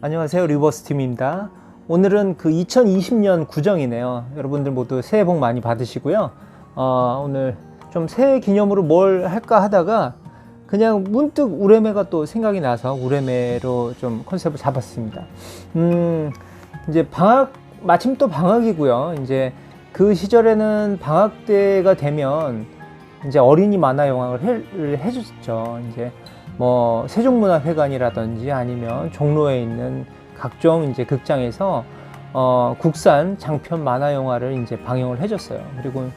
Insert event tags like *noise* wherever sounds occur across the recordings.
안녕하세요. 리버스 팀입니다. 오늘은 그 2020년 구정이네요. 여러분들 모두 새해 복 많이 받으시고요. 어, 오늘 좀 새해 기념으로 뭘 할까 하다가 그냥 문득 우레메가 또 생각이 나서 우레메로 좀 컨셉을 잡았습니다. 음, 이제 방학, 마침 또 방학이고요. 이제 그 시절에는 방학 때가 되면 이제 어린이 만화 영화를 해, 해줬죠. 이제 뭐 세종문화회관이라든지 아니면 종로에 있는 각종 이제 극장에서 어, 국산 장편 만화 영화를 이제 방영을 해줬어요. 그리고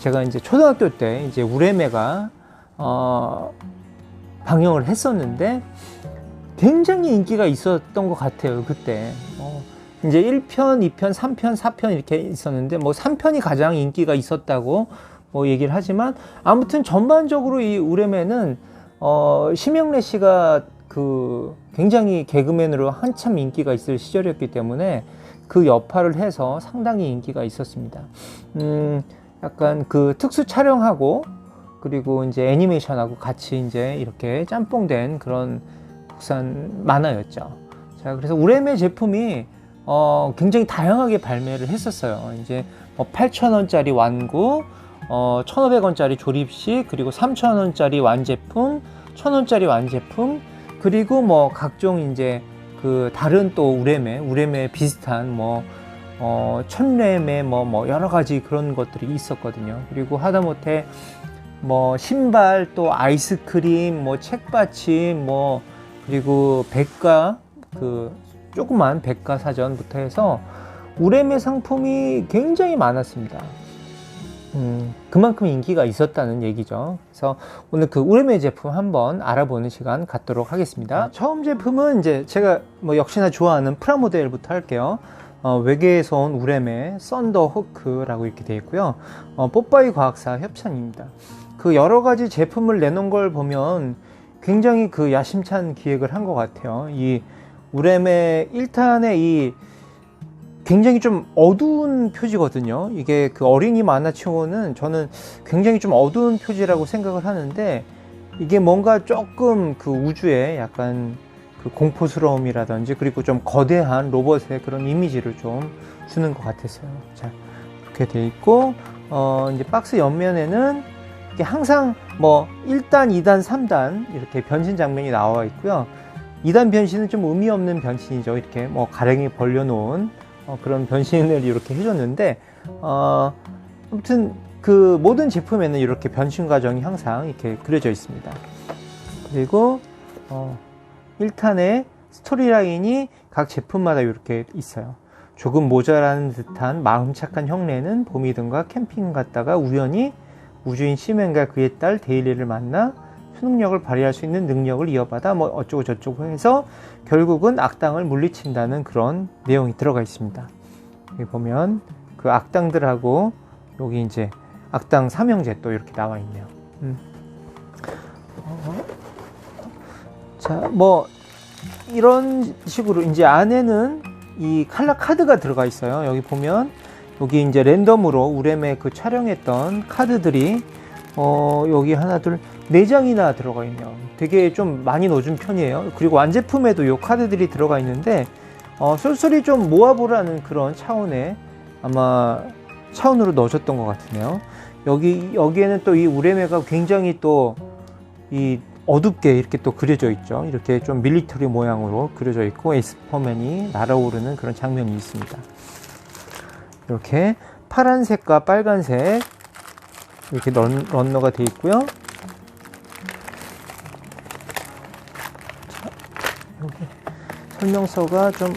제가 이제 초등학교 때 이제 우레메가 어, 방영을 했었는데 굉장히 인기가 있었던 것 같아요. 그때 어, 이제 1편, 2편, 3편, 4편 이렇게 있었는데 뭐 3편이 가장 인기가 있었다고 뭐 얘기를 하지만 아무튼 전반적으로 이 우레메는 어, 심영래 씨가 그 굉장히 개그맨으로 한참 인기가 있을 시절이었기 때문에 그 여파를 해서 상당히 인기가 있었습니다. 음, 약간 그 특수 촬영하고 그리고 이제 애니메이션하고 같이 이제 이렇게 짬뽕된 그런 국산 만화였죠. 자, 그래서 우레메 제품이 어, 굉장히 다양하게 발매를 했었어요. 이제 뭐 8,000원짜리 완구, 어, 1,500원짜리 조립식, 그리고 3,000원짜리 완제품, 1,000원짜리 완제품, 그리고 뭐 각종 이제 그 다른 또 우레메, 우레메 비슷한 뭐, 어, 천레메 뭐, 뭐 여러 가지 그런 것들이 있었거든요. 그리고 하다못해 뭐 신발 또 아이스크림 뭐 책받침 뭐 그리고 백과 그 조그만 백과사전부터 해서 우레메 상품이 굉장히 많았습니다. 음, 그만큼 인기가 있었다는 얘기죠. 그래서 오늘 그 우레메 제품 한번 알아보는 시간 갖도록 하겠습니다. 처음 제품은 이제 제가 뭐 역시나 좋아하는 프라모델부터 할게요. 어, 외계에서 온 우레메 썬더 호크라고 이렇게 되어 있고요. 어, 뽀빠이 과학사 협찬입니다. 그 여러 가지 제품을 내놓은 걸 보면 굉장히 그 야심찬 기획을 한 것 같아요. 이 우레메 1탄의 이 굉장히 좀 어두운 표지거든요. 이게 그 어린이 만화치고는 저는 굉장히 좀 어두운 표지라고 생각을 하는데 이게 뭔가 조금 그 우주에 약간 그 공포스러움이라든지 그리고 좀 거대한 로봇의 그런 이미지를 좀 주는 것 같았어요. 자, 이렇게 돼 있고, 어, 이제 박스 옆면에는 이게 항상 뭐 1단, 2단, 3단 이렇게 변신 장면이 나와 있고요. 2단 변신은 좀 의미 없는 변신이죠. 이렇게 뭐 가랭이 벌려놓은 어, 그런 변신을 이렇게 해줬는데, 어, 아무튼 그 모든 제품에는 이렇게 변신 과정이 항상 이렇게 그려져 있습니다. 그리고, 어, 1탄의 스토리라인이 각 제품마다 이렇게 있어요. 조금 모자라는 듯한 마음 착한 형네는 봄이든가 캠핑 갔다가 우연히 우주인 시맨과 그의 딸 데일리를 만나 초능력을 발휘할 수 있는 능력을 이어받아 뭐 어쩌고 저쩌고 해서 결국은 악당을 물리친다는 그런 내용이 들어가 있습니다. 여기 보면 그 악당들하고 여기 이제 악당 삼형제 또 이렇게 나와 있네요. 음. 어. 자, 뭐 이런 식으로 이제 안에는 이 칼라 카드가 들어가 있어요. 여기 보면 여기 이제 랜덤으로 우렘에 그 촬영했던 카드들이 어 여기 하나 둘 네 장이나 들어가 있네요. 되게 좀 많이 넣어준 편이에요. 그리고 완제품에도 요 카드들이 들어가 있는데 어 쏠쏠이 좀 모아보라는 그런 차원의 아마 차원으로 넣어줬던 것 같으네요. 여기 여기에는 또 이 우레메가 굉장히 또 이 어둡게 이렇게 또 그려져 있죠. 이렇게 좀 밀리터리 모양으로 그려져 있고 에스퍼맨이 날아오르는 그런 장면이 있습니다. 이렇게 파란색과 빨간색 이렇게 런, 런너가 되어 있고요. 설명서가 좀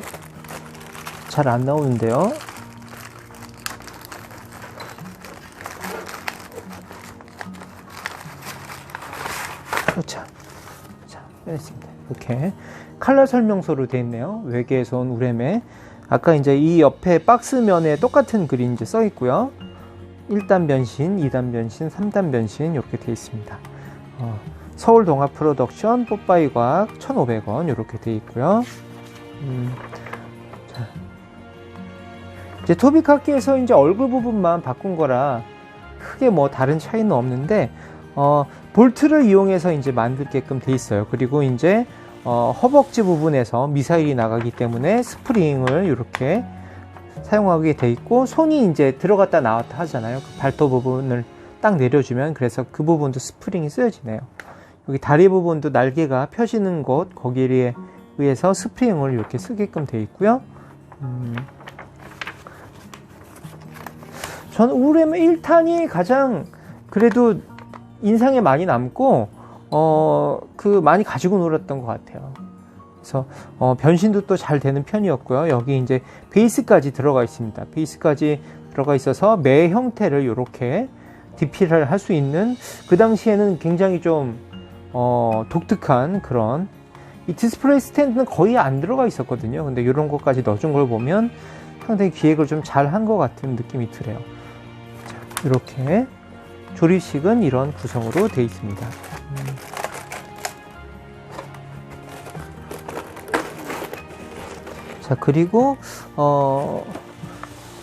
잘 안 나오는데요. 자, 자, 빼냈습니다. 이렇게 칼라 설명서로 되어 있네요. 외계에서 온 우레메. 아까 이제 이 옆에 박스면에 똑같은 글이 이제 써 있고요. 1단 변신, 2단 변신, 3단 변신 이렇게 되어 있습니다. 어, 서울 동아 프로덕션 뽀빠이 과학 1,500원 이렇게 되어 있고요. 음, 자. 이제 토비카키에서 이제 얼굴 부분만 바꾼 거라 크게 뭐 다른 차이는 없는데 어, 볼트를 이용해서 이제 만들게끔 돼 있어요. 그리고 이제 어, 허벅지 부분에서 미사일이 나가기 때문에 스프링을 이렇게 사용하게 돼 있고 손이 이제 들어갔다 나왔다 하잖아요. 그 발톱 부분을 딱 내려주면 그래서 그 부분도 스프링이 쓰여지네요. 여기 다리 부분도 날개가 펴지는 곳 거기에 의해서 스프링을 이렇게 쓰게끔 돼 있고요. 음, 저는 우렘 1탄이 가장 그래도 인상에 많이 남고 어 그 많이 가지고 놀았던 것 같아요. 그래서 어, 변신도 또 잘 되는 편이었고요. 여기 이제 베이스까지 들어가 있습니다. 베이스까지 들어가 있어서 매 형태를 이렇게 디피를 할 수 있는 그 당시에는 굉장히 좀 어, 독특한 그런 이 디스플레이 스탠드는 거의 안 들어가 있었거든요. 근데 이런 것까지 넣어준 걸 보면 상당히 기획을 좀 잘 한 것 같은 느낌이 들어요. 자, 이렇게 조립식은 이런 구성으로 되어 있습니다. 음. 자 그리고 어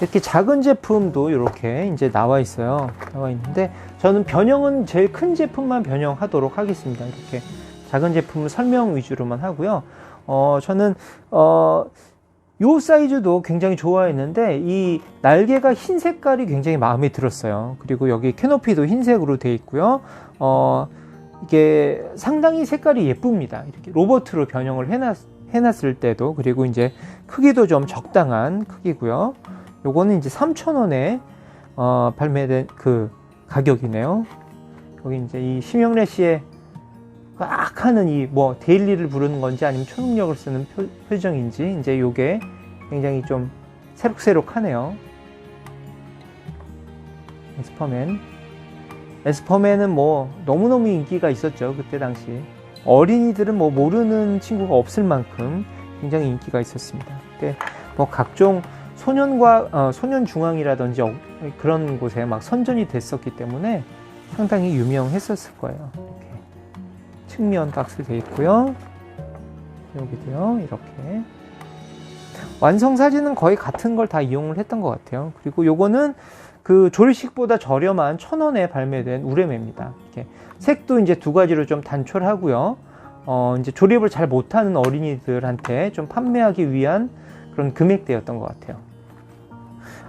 이렇게 작은 제품도 이렇게 이제 나와 있어요 나와 있는데 저는 변형은 제일 큰 제품만 변형하도록 하겠습니다 이렇게 작은 제품을 설명 위주로만 하고요 어 저는 어 요 사이즈도 굉장히 좋아했는데 이 날개가 흰 색깔이 굉장히 마음에 들었어요 그리고 여기 캐노피도 흰색으로 되어 있고요 어 이게 상당히 색깔이 예쁩니다 이렇게 로버트로 변형을 해놨 해놨을 때도 그리고 이제 크기도 좀 적당한 크기고요. 요거는 이제 3,000원에 어, 발매된 그 가격이네요. 여기 이제 이 심영래 씨의 꽉 하는 이 뭐 데일리를 부르는 건지 아니면 초능력을 쓰는 표, 표정인지 이제 요게 굉장히 좀 새록새록하네요. 에스퍼맨. 에스퍼맨은 뭐 너무너무 인기가 있었죠. 그때 당시. 어린이들은 뭐 모르는 친구가 없을 만큼 굉장히 인기가 있었습니다. 그때 뭐 각종 소년과 어, 소년 중앙이라든지 어, 그런 곳에 막 선전이 됐었기 때문에 상당히 유명했었을 거예요. 측면 박스 되어 있고요. 여기도요. 이렇게 완성 사진은 거의 같은 걸 다 이용을 했던 것 같아요. 그리고 요거는 그 조리식보다 저렴한 천 원에 발매된 우레메입니다. 이렇게 색도 이제 두 가지로 좀 단촐하고요. 어, 이제 조립을 잘 못하는 어린이들한테 좀 판매하기 위한 그런 금액대였던 것 같아요.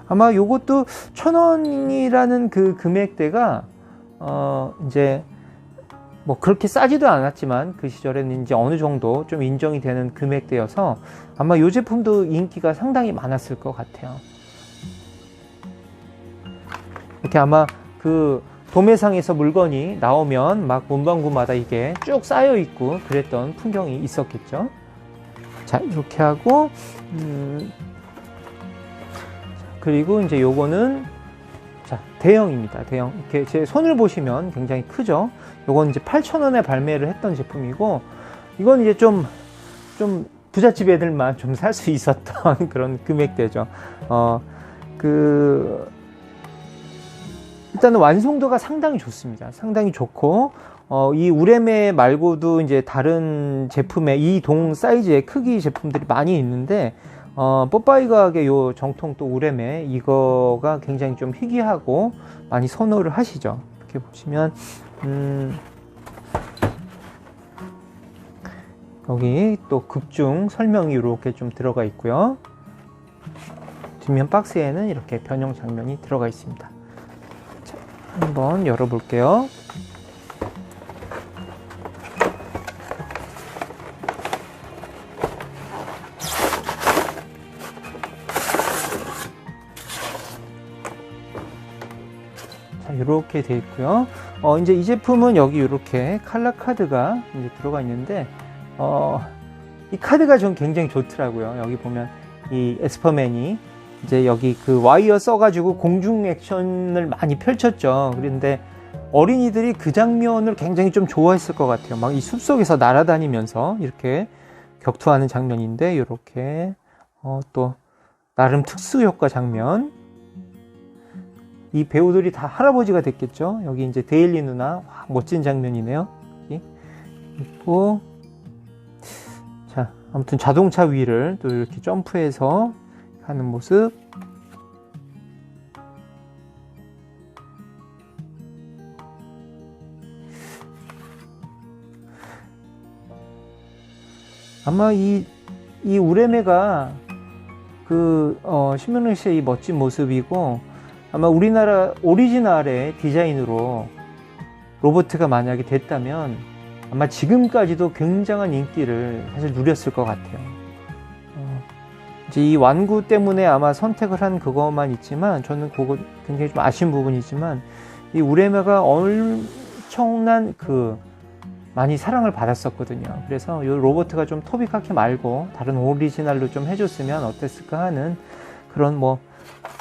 아마 요것도 천 원이라는 그 금액대가 어, 이제 뭐 그렇게 싸지도 않았지만 그 시절에는 이제 어느 정도 좀 인정이 되는 금액대여서 아마 요 제품도 인기가 상당히 많았을 것 같아요. 이렇게 아마 그 도매상에서 물건이 나오면 막 문방구마다 이게 쭉 쌓여 있고 그랬던 풍경이 있었겠죠. 자, 이렇게 하고, 음, 그리고 이제 요거는 자, 대형입니다. 대형. 이렇게 제 손을 보시면 굉장히 크죠. 요건 이제 8,000원에 발매를 했던 제품이고, 이건 이제 좀, 좀 부잣집 애들만 좀 살 수 있었던 *laughs* 그런 금액대죠. 어, 그, 일단은 완성도가 상당히 좋습니다. 상당히 좋고 어, 이 우레메 말고도 이제 다른 제품의 이 동 사이즈의 크기 제품들이 많이 있는데 어, 뽀빠이 가게 요 정통 또 우레메 이거가 굉장히 좀 희귀하고 많이 선호를 하시죠. 이렇게 보시면 음, 여기 또 극중 설명이 이렇게 좀 들어가 있고요. 뒷면 박스에는 이렇게 변형 장면이 들어가 있습니다. 한번 열어볼게요. 자, 이렇게 되어 있고요. 어, 이제 이 제품은 여기 이렇게 칼라 카드가 이제 들어가 있는데, 어, 이 카드가 전 굉장히 좋더라고요. 여기 보면 이 에스퍼맨이 이제 여기 그 와이어 써가지고 공중 액션을 많이 펼쳤죠. 그런데 어린이들이 그 장면을 굉장히 좀 좋아했을 것 같아요. 막 이 숲속에서 날아다니면서 이렇게 격투하는 장면인데 이렇게 어, 또 나름 특수 효과 장면. 이 배우들이 다 할아버지가 됐겠죠. 여기 이제 데일리 누나 와, 멋진 장면이네요. 있고 자 아무튼 자동차 위를 또 이렇게 점프해서 하는 모습 아마 이, 이 우레메가 그, 어, 신명래 씨의 이 멋진 모습이고 아마 우리나라 오리지널의 디자인으로 로버트가 만약에 됐다면 아마 지금까지도 굉장한 인기를 사실 누렸을 것 같아요. 어, 이제 이 완구 때문에 아마 선택을 한 그것만 있지만 저는 그거 굉장히 좀 아쉬운 부분이지만 이 우레메가 엄청난 그 많이 사랑을 받았었거든요. 그래서 이 로버트가 좀 토비카케 말고 다른 오리지널로 좀 해줬으면 어땠을까 하는 그런 뭐,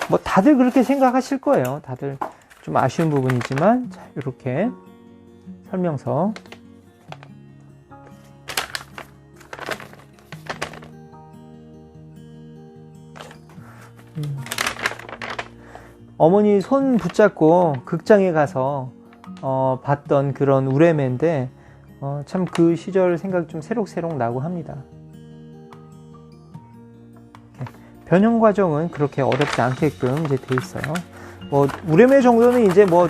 뭐 다들 그렇게 생각하실 거예요. 다들 좀 아쉬운 부분이지만 자, 이렇게 설명서 음. 어머니 손 붙잡고 극장에 가서 어, 봤던 그런 우레메인데 어, 참 그 시절 생각 좀 새록새록 나고 합니다. 변형 과정은 그렇게 어렵지 않게끔 이제 돼 있어요. 뭐 우레메 정도는 이제 뭐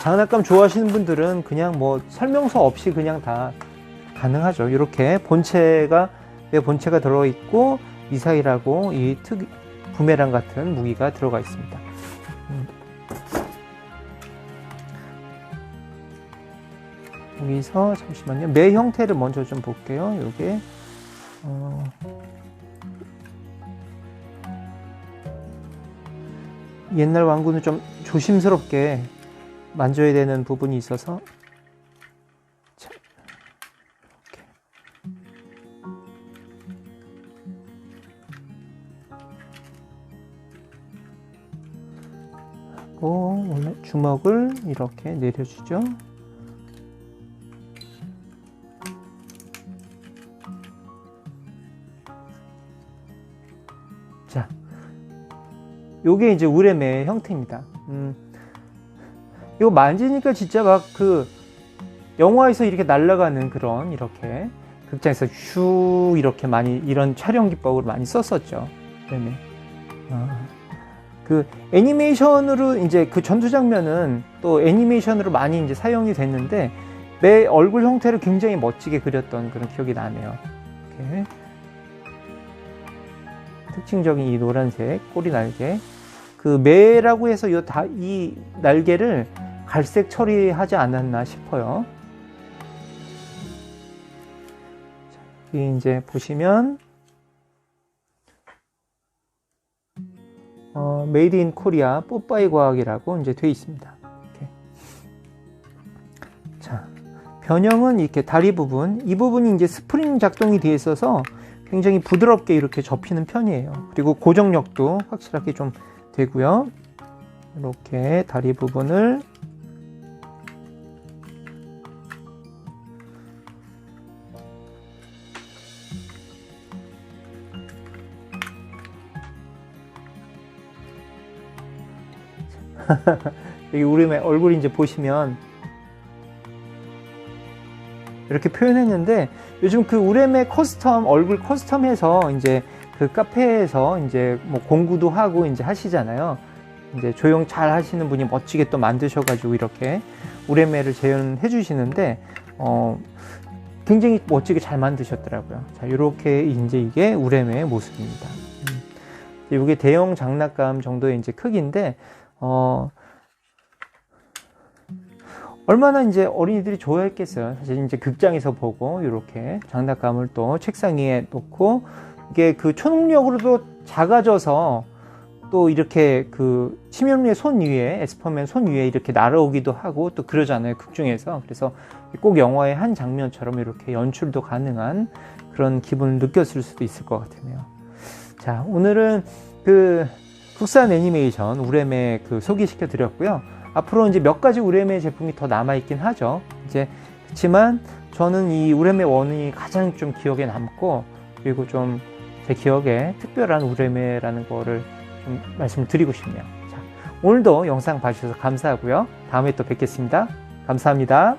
장난감 좋아하시는 분들은 그냥 뭐 설명서 없이 그냥 다 가능하죠. 이렇게 본체가 내 본체가 들어 있고 미사일하고 이 특 부메랑 같은 무기가 들어가 있습니다. 음. 여기서 잠시만요. 매 형태를 먼저 좀 볼게요. 요게 어 옛날 왕구는 좀 조심스럽게 만져야 되는 부분이 있어서 자, 이렇게. 원래 주먹을 이렇게 내려주죠. 요게 이제 우레메 형태입니다. 음, 이거 만지니까 진짜 막 그 영화에서 이렇게 날아가는 그런 이렇게 극장에서 슈 이렇게 많이 이런 촬영 기법을 많이 썼었죠. 우레메. 아, 그 애니메이션으로 이제 그 전투 장면은 또 애니메이션으로 많이 이제 사용이 됐는데 매 얼굴 형태를 굉장히 멋지게 그렸던 그런 기억이 나네요. 이렇게. 특징적인 이 노란색 꼬리 날개. 그 매라고 해서 이, 날개를 갈색 처리하지 않았나 싶어요. 여기 이제 보시면 어, 메이드 인 코리아 뽀빠이 과학이라고 이제 되어 있습니다. 이렇게. 자, 변형은 이렇게 다리 부분, 이 부분이 이제 스프링 작동이 되어 있어서 굉장히 부드럽게 이렇게 접히는 편이에요. 그리고 고정력도 확실하게 좀 되고요. 이렇게 다리 부분을 *laughs* 여기 우리 얼굴 이제 보시면 이렇게 표현했는데 요즘 그 우레메 커스텀 얼굴 커스텀해서 이제 그 카페에서 이제 뭐 공구도 하고 이제 하시잖아요. 이제 조형 잘 하시는 분이 멋지게 또 만드셔가지고 이렇게 우레메를 재현해 주시는데 어 굉장히 멋지게 잘 만드셨더라고요. 자, 이렇게 이제 이게 우레메의 모습입니다. 음. 이게 대형 장난감 정도의 이제 크기인데 어 얼마나 이제 어린이들이 좋아했겠어요. 사실 이제 극장에서 보고 이렇게 장난감을 또 책상 위에 놓고 이게 그 초능력으로도 작아져서 또 이렇게 그 치명리의 손 위에 에스퍼맨 손 위에 이렇게 날아오기도 하고 또 그러잖아요 극 중에서 그래서 꼭 영화의 한 장면처럼 이렇게 연출도 가능한 그런 기분을 느꼈을 수도 있을 것 같으네요. 자 오늘은 그 국산 애니메이션 우레메 그 소개시켜 드렸고요. 앞으로 이제 몇 가지 우레메 제품이 더 남아 있긴 하죠. 이제 그렇지만 저는 이 우레메 원이 가장 좀 기억에 남고 그리고 좀 제 기억에 특별한 우레메라는 거를 좀 말씀드리고 싶네요. 자, 오늘도 영상 봐주셔서 감사하고요. 다음에 또 뵙겠습니다. 감사합니다.